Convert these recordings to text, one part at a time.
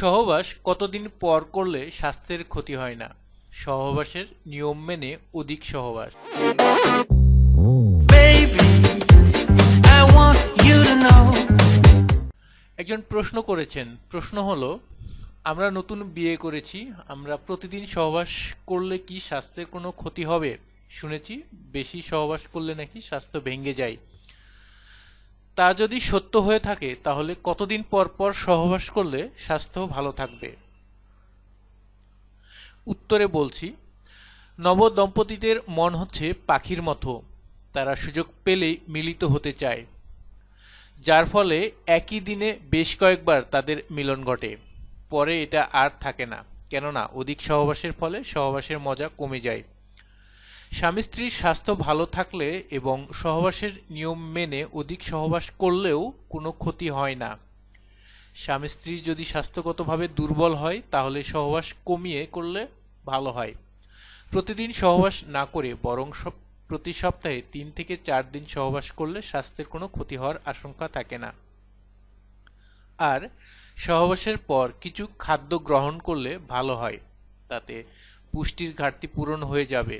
সহবাস কতদিন পর করলে স্বাস্থ্যের ক্ষতি হয় না? সহবাসের নিয়ম মেনে অধিক সহবাস. একজন প্রশ্ন করেছেন। প্রশ্ন হলো আমরা নতুন বিয়ে করেছি আমরা প্রতিদিন সহবাস করলে কি স্বাস্থ্যের কোনো ক্ষতি হবে? শুনেছি বেশি সহবাস করলে নাকি স্বাস্থ্য ভেঙে যায়। তা যদি সত্য হয়ে থাকে, তাহলে কতদিন পর পর সহবাস করলে স্বাস্থ্য ভালো থাকবে? উত্তরে বলছি নব দম্পতিদের মন হচ্ছে পাখির মতো। তারা সুযোগ পেলেই মিলিত হতে চায়। যার ফলে একই দিনে বেশ কয়েকবার তাদের মিলন ঘটে। পরে এটা আর থাকে না। কেননা, অধিক সহবাসের ফলে সহবাসের মজা কমে যায়। স্বামী স্ত্রীর স্বাস্থ্য ভালো থাকলে এবং সহবাসের নিয়ম মেনে অধিক সহবাস করলেও কোনো ক্ষতি হয় না। স্বামী স্ত্রী যদি স্বাস্থ্যগতভাবে দুর্বল হয়, তাহলে সহবাস কমিয়ে করলে ভালো হয়। প্রতিদিন সহবাস না করে বরং প্রতি সপ্তাহে তিন থেকে চার দিন সহবাস করলে স্বাস্থ্যের কোনো ক্ষতি হওয়ার আশঙ্কা থাকে না। আর সহবাসের পর কিছু খাদ্য গ্রহণ করলে ভালো হয়, তাতে পুষ্টির ঘাটতি পূরণ হয়ে যাবে।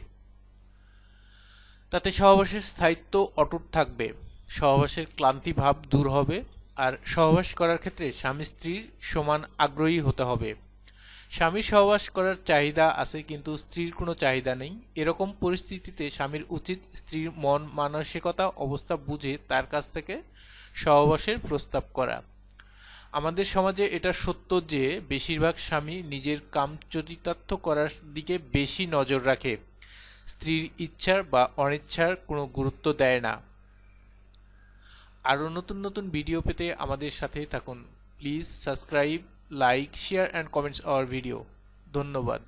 তাতে সহবাসের স্থায়িত্ব অটুট থাকবে। সহবাসের ক্লান্তি ভাব দূর হবে আর সহবাস করার ক্ষেত্রে স্বামী স্ত্রীর সমান আগ্রহী হতে হবে। স্বামীর সহবাস করার চাহিদা আছে কিন্তু স্ত্রীর কোনো চাহিদা নেই। এরকম পরিস্থিতিতে স্বামীর উচিত স্ত্রীর মন মানসিকতা অবস্থা বুঝে তার কাছ থেকে সহবাসের প্রস্তাব করা। আমাদের সমাজে এটা সত্য যে, বেশিরভাগ স্বামী নিজের কামচরিতার্থ করার দিকে বেশি নজর রাখে। স্ত্রীর ইচ্ছার বা অনিচ্ছার কোনো গুরুত্ব দেয় না। আরও নতুন নতুন ভিডিও পেতে আমাদের সাথে থাকুন। Please subscribe, like, share, and comments our video. ধন্যবাদ।